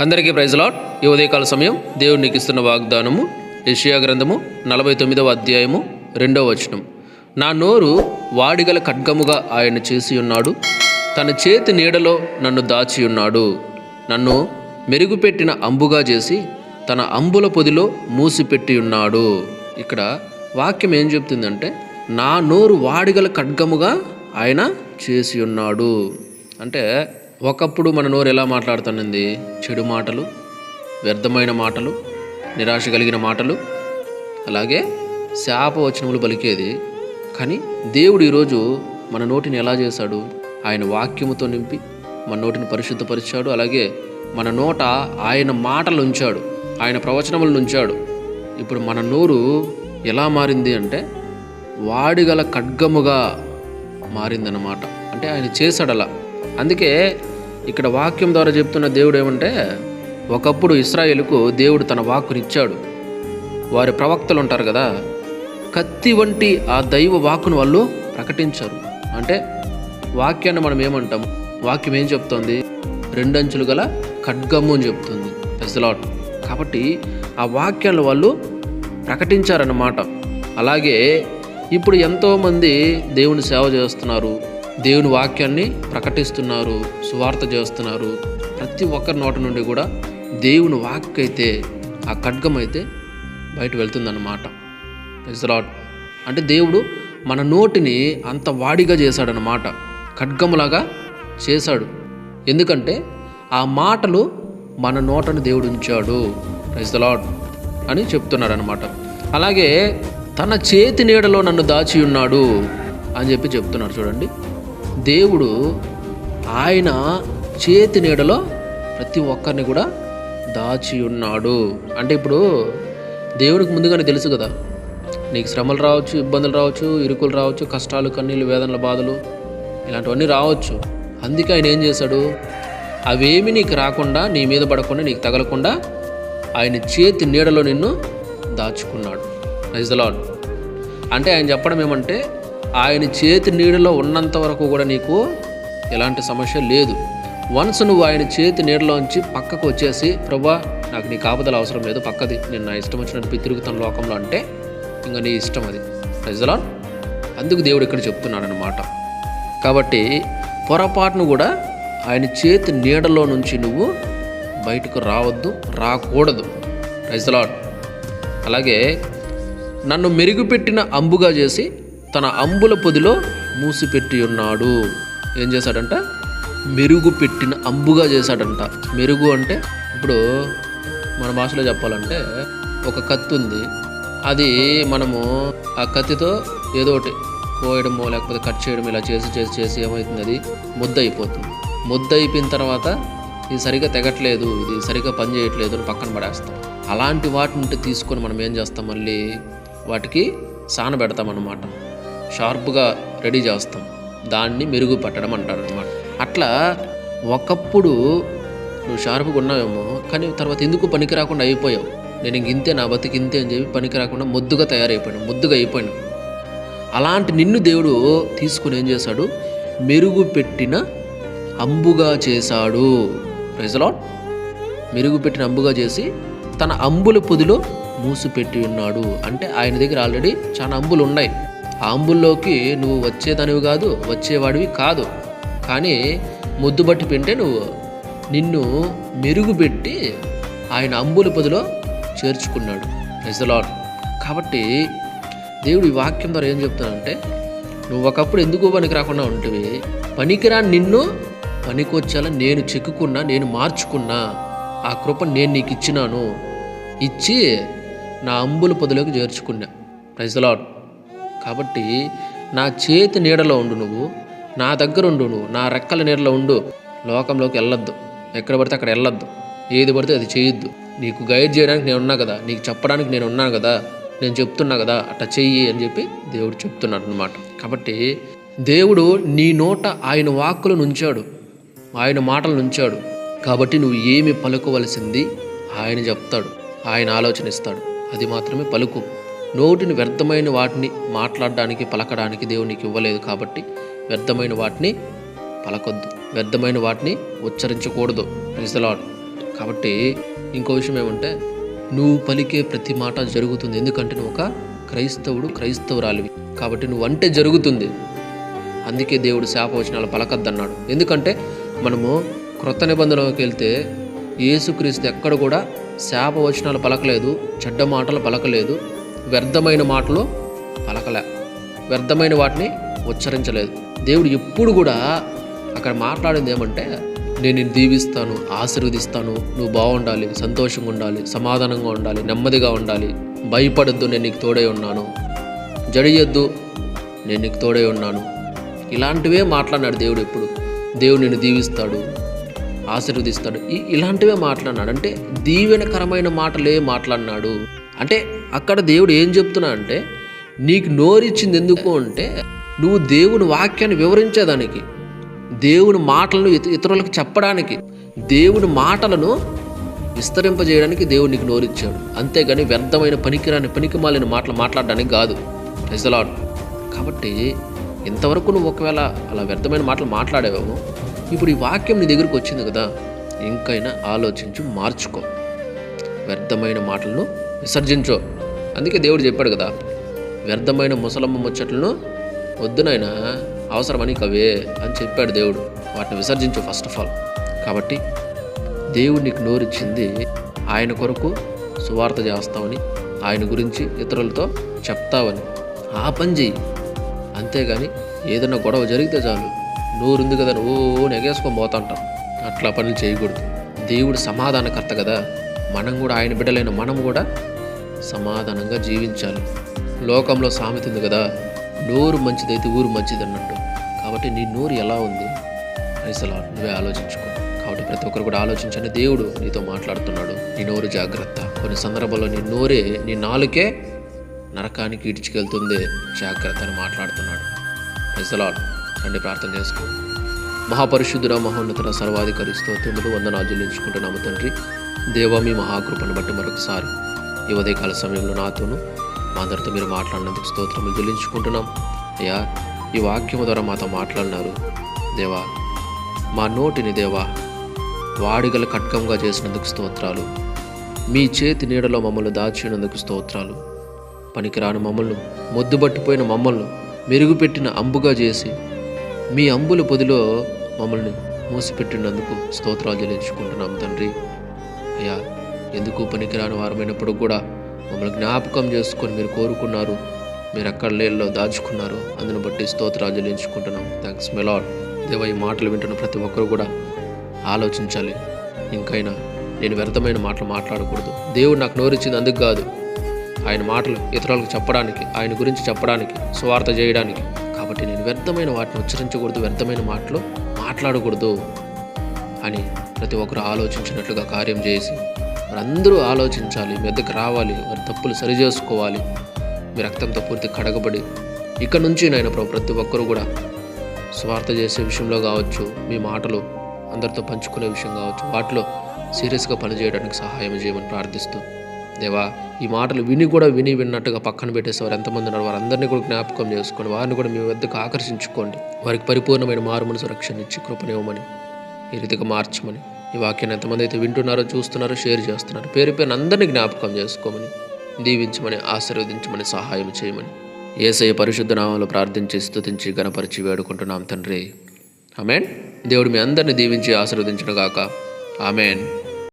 అందరికీ ప్రైజ్లాట్ ఈ ఉదయకాల సమయం దేవుడు నీకు ఇస్తున్న వాగ్దానము యషియా గ్రంథము నలభై తొమ్మిదవ అధ్యాయము రెండవ వచనం. నా నోరు వాడిగల ఖడ్గముగా ఆయన చేసి ఉన్నాడు తన చేతి నీడలో నన్ను దాచి ఉన్నాడు. నన్ను మెరుగుపెట్టిన అంబుగా చేసి తన అంబుల పొదిలో మూసిపెట్టి ఉన్నాడు. ఇక్కడ వాక్యం ఏం చెప్తుందంటే నా నోరు వాడిగల ఖడ్గముగా ఆయన చేసి ఉన్నాడు. అంటే ఒకప్పుడు మన నోరు ఎలా మాట్లాడుతున్నది చెడు మాటలు వ్యర్థమైన మాటలు నిరాశ కలిగిన మాటలు అలాగే శాప వచనములు పలికేది. కానీ దేవుడు ఈరోజు మన నోటిని ఎలా చేశాడు? ఆయన వాక్యముతో నింపి మన నోటిని పరిశుద్ధపరిచాడు అలాగే మన నోట ఆయన మాటలు ఉంచాడు ఆయన ప్రవచనములను ఉంచాడు. ఇప్పుడు మన నోరు ఎలా మారింది అంటే వాడిగల ఖడ్గముగా మారిందన్నమాట. అంటే ఆయన చేశాడు అలా అందుకే ఇక్కడ వాక్యం ద్వారా చెప్తున్న దేవుడు ఏమంటే ఒకప్పుడు ఇస్రాయేల్కు దేవుడు తన వాక్కునిచ్చాడు. వారి ప్రవక్తలు ఉంటారు కదా కత్తి వంటి ఆ దైవ వాక్కును వాళ్ళు ప్రకటించారు. అంటే వాక్యాన్ని మనం ఏమంటాం? వాక్యం ఏం చెప్తోంది? రెండంచులు గల ఖడ్గము అని చెప్తుంది. పెసలాట్ కాబట్టి ఆ వాక్యాలను వాళ్ళు ప్రకటించారన్నమాట. అలాగే ఇప్పుడు ఎంతోమంది దేవుని సేవ చేస్తున్నారు. దేవుని వాక్యాన్ని ప్రకటిస్తున్నారు సువార్త చేస్తున్నారు. ప్రతి ఒక్కరి నోట నుండి కూడా దేవుని వాక్ అయితే ఆ ఖడ్గం అయితే బయట వెళ్తుందన్నమాట. ఇజ్రాట్ అంటే దేవుడు మన నోటిని అంత వాడిగా చేశాడనమాట ఖడ్గములాగా చేశాడు. ఎందుకంటే ఆ మాటలు మన నోటను దేవుడు ఉంచాడు. లాడ్ అని చెప్తున్నాడనమాట అలాగే తన చేతి నీడలో నన్ను దాచి ఉన్నాడు అని చెప్పి చెప్తున్నాడు చూడండి. దేవుడు ఆయన చేతి నీడలో ప్రతి ఒక్కరిని కూడా దాచి ఉన్నాడు. అంటే ఇప్పుడు దేవుడికి ముందుగానే తెలుసు కదా నీకు శ్రమలు రావచ్చు ఇబ్బందులు రావచ్చు ఇరుకులు రావచ్చు కష్టాలు కన్నీళ్ళు వేదనల బాధలు ఇలాంటివన్నీ రావచ్చు. అందుకే ఆయన ఏం చేశాడు? అవేమి నీకు రాకుండా నీ మీద పడకుండా నీకు తగలకుండా ఆయన చేతి నీడలో నిన్ను దాచుకున్నాడు. నైజలాడ్ అంటే ఆయన చెప్పడం ఏమంటే ఆయన చేతి నీడలో ఉన్నంత వరకు కూడా నీకు ఎలాంటి సమస్య లేదు. వన్స్ నువ్వు ఆయన చేతి నీడలోంచి పక్కకు వచ్చేసి ప్రభా నాకు నీ కాపుదల అవసరం లేదు పక్కది. నేను నా ఇష్టం వచ్చినట్టు తిరుగుతాను లోకంలో అంటే ఇంకా నీ ఇష్టం అది. నైజలాడ్ అందుకు దేవుడు ఇక్కడ చెప్తున్నాడు అనమాట కాబట్టి పొరపాటును కూడా ఆయన చేతి నీడలో నుంచి నువ్వు బయటకు రావద్దు రాకూడదు. రైజలాడ్ అలాగే నన్ను మెరుగుపెట్టిన అంబుగా చేసి తన అంబుల పొదిలో మూసిపెట్టి ఉన్నాడు ఏం చేశాడంట? మెరుగు పెట్టిన అంబుగా చేశాడంట. మెరుగు అంటే ఇప్పుడు మన భాషలో చెప్పాలంటే ఒక కత్తి ఉంది. అది మనము ఆ కత్తితో ఏదో ఒకటి కోయడమో లేకపోతే కట్ చేయడం ఇలా చేసి చేసి చేసి ఏమవుతుంది అది? ముద్ద అయిపోతుంది. ముద్ద అయిపోయిన తర్వాత ఇది సరిగా తెగట్లేదు ఇది సరిగా పని చేయట్లేదు అని పక్కన పడేస్తాం. అలాంటి వాటిని తీసుకొని మనం ఏం చేస్తాం మళ్ళీ? వాటికి సానబెడతాం అన్నమాట షార్ప్గా రెడీ చేస్తాం. దాన్ని మెరుగుపట్టడం అంటారు అనమాట అట్లా ఒకప్పుడు నువ్వు షార్ప్గా ఉన్నావేమో కానీ తర్వాత ఎందుకు పనికి రాకుండా అయిపోయావు? నేను ఇంక ఇంతే నా బతికి ఇంతే అని చెప్పి పనికి రాకుండా ముద్దుగా తయారైపోయాను ముద్దుగా అయిపోయాను అలాంటి నిన్ను దేవుడు తీసుకుని ఏం చేశాడు? మెరుగు పెట్టిన అంబుగా చేశాడు. ప్రజలాట్ మెరుగు పెట్టిన అంబుగా చేసి తన అంబుల పొదిలో మూసిపెట్టి ఉన్నాడు. అంటే ఆయన దగ్గర ఆల్రెడీ చాలా అంబులు ఉన్నాయి. ఆ అంబుల్లోకి నువ్వు వచ్చేదనివి కాదు వచ్చేవాడివి కాదు. కానీ ముద్దుబట్టి పింటే నువ్వు. నిన్ను మెరుగుపెట్టి ఆయన అంబుల పదిలో చేర్చుకున్నాడు. ప్రజలాట్ కాబట్టి దేవుడు ఈ వాక్యం ద్వారా ఏం చెప్తానంటే నువ్వు ఒకప్పుడు ఎందుకు పనికి రాకుండా ఉంటివి? పనికిరాని నిన్ను పనికొచ్చేలా నేను చెక్కుకున్నా నేను మార్చుకున్నా. ఆ కృప నేను నీకు ఇచ్చినాను. ఇచ్చి నా అంబుల పొదిలోకి చేర్చుకున్నా. ప్రైజలాడ్ కాబట్టి నా చేతి నీడలో ఉండు నువ్వు నా దగ్గర ఉండు నువ్వు నా రెక్కల నీడలో ఉండు. లోకంలోకి వెళ్ళొద్దు. ఎక్కడ పడితే అక్కడ వెళ్ళొద్దు. ఏది పడితే అది చేయొద్దు. నీకు గైడ్ చేయడానికి నేను ఉన్నా కదా నీకు చెప్పడానికి నేను ఉన్నాను కదా నేను చెప్తున్నా కదా అట్లా చెయ్యి అని చెప్పి దేవుడు చెప్తున్నాడు అనమాట కాబట్టి దేవుడు నీ నోట ఆయన వాక్కులను ఉంచాడు ఆయన మాటలు ఉంచాడు. కాబట్టి నువ్వు ఏమి పలుకోవలసింది ఆయన చెప్తాడు ఆయన ఆలోచన ఇస్తాడు. అది మాత్రమే పలుకు. నోటిని వ్యర్థమైన వాటిని మాట్లాడడానికి పలకడానికి దేవుడు నీకు ఇవ్వలేదు కాబట్టి వ్యర్థమైన వాటిని పలకొద్దు. వ్యర్థమైన వాటిని ఉచ్చరించకూడదు. లాడ్ కాబట్టి ఇంకో విషయం ఏమంటే నువ్వు పలికే ప్రతి మాట జరుగుతుంది. ఎందుకంటే నువ్వు ఒక క్రైస్తవుడు క్రైస్తవురాలివి. కాబట్టి నువ్వు అంటే జరుగుతుంది. అందుకే దేవుడు శాపవచనాలు పలకద్దన్నాడు. ఎందుకంటే మనము క్రొత్త నిబంధనలోకి వెళ్తే యేసుక్రీస్తు ఎక్కడ కూడా శాపవచనాలు పలకలేదు చెడ్డ మాటలు పలకలేదు. వ్యర్థమైన మాటలు పలకలే. వ్యర్థమైన వాటిని ఉచ్చరించలేదు. దేవుడు ఎప్పుడు కూడా అక్కడ మాట్లాడింది ఏమంటే నేను దీవిస్తాను ఆశీర్వదిస్తాను నువ్వు బాగుండాలి సంతోషంగా ఉండాలి సమాధానంగా ఉండాలి నెమ్మదిగా ఉండాలి భయపడద్దు నేను నీకు తోడై ఉన్నాను. జడియొద్దు నేను నీకు తోడై ఉన్నాను. ఇలాంటివే మాట్లాడినాడు దేవుడు ఎప్పుడు. దేవుడు నిన్ను దీవిస్తాడు ఆశీర్వదిస్తాడు. ఇలాంటివే మాట్లాడినాడు. అంటే దీవెనకరమైన మాటలే మాట్లాడినాడు. అంటే అక్కడ దేవుడు ఏం చెప్తున్నా అంటే నీకు నోరిచ్చింది ఎందుకు అంటే నువ్వు దేవుని వాక్యాన్ని వివరించేదానికి దేవుని మాటలను ఇత- ఇతరులకు చెప్పడానికి దేవుని మాటలను విస్తరింపజేయడానికి దేవుడు నీకు నోరిచ్చాడు. అంతేగాని వ్యర్థమైన పనికిరాని పనికిమాలిన మాటలు మాట్లాడడానికి కాదు. ప్రజలాడు కాబట్టి ఇంతవరకు నువ్వు ఒకవేళ అలా వ్యర్థమైన మాటలు మాట్లాడేవేమో ఇప్పుడు ఈ వాక్యం నీ దగ్గరికి వచ్చింది కదా ఇంకైనా ఆలోచించు మార్చుకో. వ్యర్థమైన మాటలను విసర్జించో. అందుకే దేవుడు చెప్పాడు కదా వ్యర్థమైన ముసలమ్మ ముచ్చట్లను వద్దునైనా అవసరమని కవే అని చెప్పాడు దేవుడు. వాటిని విసర్జించు ఫస్ట్ ఆఫ్ ఆల్ కాబట్టి దేవుడు నీకు నోరిచ్చింది ఆయన కొరకు సువార్త చేస్తావని ఆయన గురించి ఇతరులతో చెప్తావని. ఆ పని చెయ్యి. అంతేగాని ఏదైనా గొడవ జరిగితే చాలు. నోరుంది కదా ఓ నెగేసుకొని పోతాంటాం అట్లా పనులు చేయకూడదు. దేవుడు సమాధానకర్త కదా. మనం కూడా ఆయన బిడ్డలైన మనం కూడా సమాధానంగా జీవించాలి. లోకంలో సామెత ఉంది కదా నోరు మంచిదైతే ఊరు మంచిది అన్నట్టు కాబట్టి నీ నోరు ఎలా ఉంది? అసలు నువ్వే ఆలోచించుకో. కాబట్టి ప్రతి ఒక్కరు కూడా ఆలోచించండి. దేవుడు నీతో మాట్లాడుతున్నాడు. నీ నోరు జాగ్రత్త. కొన్ని సందర్భాల్లో నీ నోరే నీ నాలుకే నరకానికి ఇడ్చుకెళ్తుంది. జాగ్రత్త అని మాట్లాడుతున్నాడు. ప్రజలాడు రండి ప్రార్థన చేసుకో మహాపరిశుద్ధుర మహోన్నతుల సర్వాధికారి స్తోత్రములు వందనాలు చెల్లించుకుంటున్నాము తండ్రి. దేవ మీ మహాకృపను బట్టి మరొకసారి ఈ ఉదయకాల సమయంలో నాతోను మా అందరితో మీరు మాట్లాడినందుకు స్తోత్రములు చెల్లించుకుంటున్నాం. అయ్యా ఈ వాక్యము ద్వారా మాతో మాట్లాడినారు. దేవా మా నోటిని దేవా వాడిగల ఖడ్గంగా చేసినందుకు స్తోత్రాలు. మీ చేతి నీడలో మమ్మల్ని దాచినందుకు స్తోత్రాలు. పనికిరాని మమ్మల్ని మొద్దుబట్టిపోయిన మమ్మల్ని మెరుగుపెట్టిన అంబుగా చేసి మీ అంబుల పొదిలో మమ్మల్ని మూసిపెట్టినందుకు స్తోత్రాలు చెల్లించుకుంటున్నాం తండ్రి. అయ్యా ఎందుకు పనికిరాని వారమైనప్పుడు కూడా మమ్మల్ని జ్ఞాపకం చేసుకొని మీరు కోరుకున్నారు. మీరు అక్కడ లేల్లో దాచుకున్నారు. అందును బట్టి స్తోత్రాలు చెల్లించుకుంటున్నాం. థ్యాంక్స్ మెలాడ్ దేవ ఈ మాటలు వింటున్న ప్రతి ఒక్కరు కూడా ఆలోచించాలి. ఇంకైనా నేను వ్యర్థమైన మాటలు మాట్లాడకూడదు. దేవుడు నాకు నోరిచ్చింది అందుకు కాదు. ఆయన మాటలు ఇతరులకు చెప్పడానికి ఆయన గురించి చెప్పడానికి స్వార్థ చేయడానికి. కాబట్టి నేను వ్యర్థమైన వాటిని ఉచ్చరించకూడదు వ్యర్థమైన మాటలు మాట్లాడకూడదు అని ప్రతి ఒక్కరు ఆలోచించినట్లుగా కార్యం చేసి వారందరూ ఆలోచించాలి మెద్దకు రావాలి వారి తప్పులు సరిచేసుకోవాలి మీ రక్తంతో పూర్తి కడగబడి ఇక్కడ నుంచి నేను ప్రభు ప్రతి ఒక్కరూ కూడా స్వార్థ చేసే విషయంలో కావచ్చు మీ మాటలు అందరితో పంచుకునే విషయం కావచ్చు వాటిలో సీరియస్గా పనిచేయడానికి సహాయం చేయమని ప్రార్థిస్తూ దేవా ఈ మాటలు విని కూడా విని విన్నట్టుగా పక్కన పెట్టేసేవారు ఎంతమంది ఉన్నారు వారందరినీ కూడా జ్ఞాపకం చేసుకోండి. వారిని కూడా మీ వద్దకు ఆకర్షించుకోండి. వారికి పరిపూర్ణమైన మారు మనసు రక్షణ ఇచ్చి కృపనివ్వమని ఈ రీతిగా మార్చమని ఈ వాక్యాన్ని ఎంతమంది అయితే వింటున్నారో చూస్తున్నారో షేర్ చేస్తున్నారు. పేరు పేరు అందరినీ జ్ఞాపకం చేసుకోమని దీవించమని ఆశీర్వదించమని సహాయం చేయమని. ఏసయ్య పరిశుద్ధ నామంలో ప్రార్థించి స్థుతించి గణపరిచి వేడుకుంటున్నాం తండ్రి. ఆమెన్. దేవుడు మీ అందరిని దీవించి ఆశీర్వదించడం గాక ఆమెన్.